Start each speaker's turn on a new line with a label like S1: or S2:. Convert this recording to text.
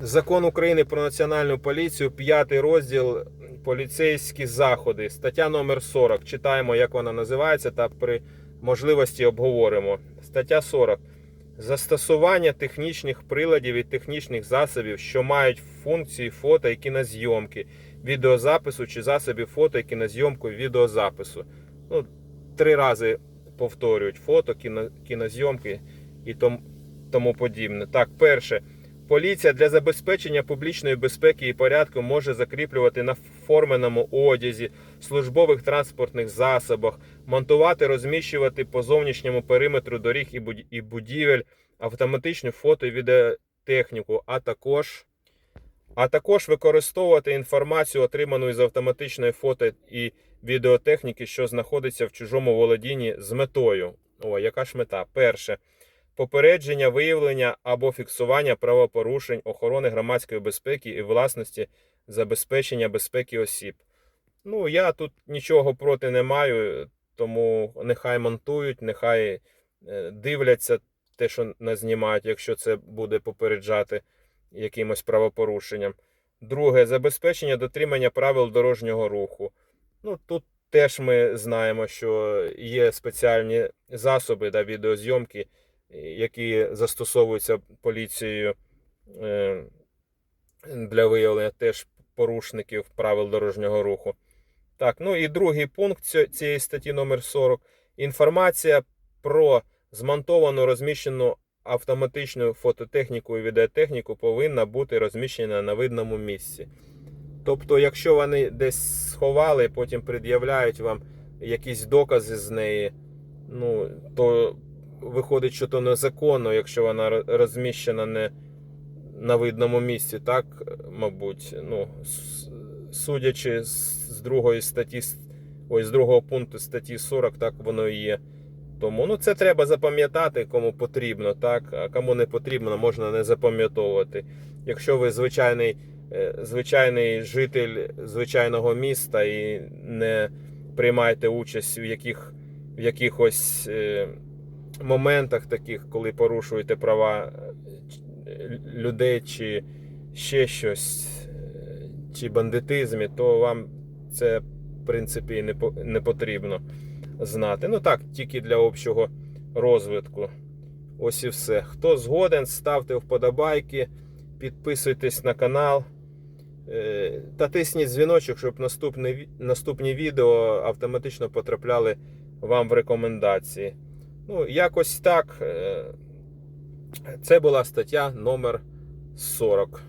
S1: Закон України про національну поліцію, п'ятий розділ поліцейські заходи, стаття номер 40. Читаємо, як вона називається, та при можливості обговоримо. Стаття 40. Застосування технічних приладів і технічних засобів, що мають функції фото і кінозйомки, відеозапису чи засобів фото і кінозйомку відеозапису. Ну, три рази повторюють фото, кіно, кінозйомки і том, тому подібне. Так, перше. Поліція для забезпечення публічної безпеки і порядку може закріплювати на форменому одязі, службових транспортних засобах, монтувати, розміщувати по зовнішньому периметру доріг і будівель автоматичну фото і відеотехніку, а також, а також використовувати інформацію, отриману із автоматичної фото і відеотехніки, що знаходиться в чужому володінні з метою. О, яка ж мета? Перше попередження, виявлення або фіксування правопорушень, охорони громадської безпеки і власності, забезпечення безпеки осіб. Ну, я тут нічого проти не маю, тому нехай монтують, нехай е, дивляться те, що не знімають, якщо це буде попереджати якимось правопорушенням. Друге, забезпечення дотримання правил дорожнього руху. Ну, тут теж ми знаємо, що є спеціальні засоби да, відеозйомки, які застосовуються поліцією е, для виявлення теж порушників правил дорожнього руху. Так, ну і другий пункт цієї статті номер 40. Інформація про змонтовану розміщену автоматичну фототехніку і відеотехніку повинна бути розміщена на видному місці. Тобто, якщо вони десь сховали, потім пред'являють вам якісь докази з неї, ну, то виходить, що то незаконно, якщо вона розміщена не на видному місці, так, мабуть. Ну, судячи з другої статті, ой, з другого пункту статті 40, так воно і є. Тому ну, це треба запам'ятати, кому потрібно, так, а кому не потрібно, можна не запам'ятовувати. Якщо ви звичайний, е, звичайний житель звичайного міста і не приймаєте участь в, яких, в якихось е, моментах таких, коли порушуєте права е, людей чи ще щось, е, чи бандитизмі, то вам це в принципі не, потрібно знати. Ну так, тільки для общого розвитку. Ось і все. Хто згоден, ставте вподобайки, підписуйтесь на канал. е, Та тисніть дзвіночок, щоб наступне, ві- наступні відео автоматично потрапляли вам в рекомендації. Ну, якось так. е, Це була стаття номер 40.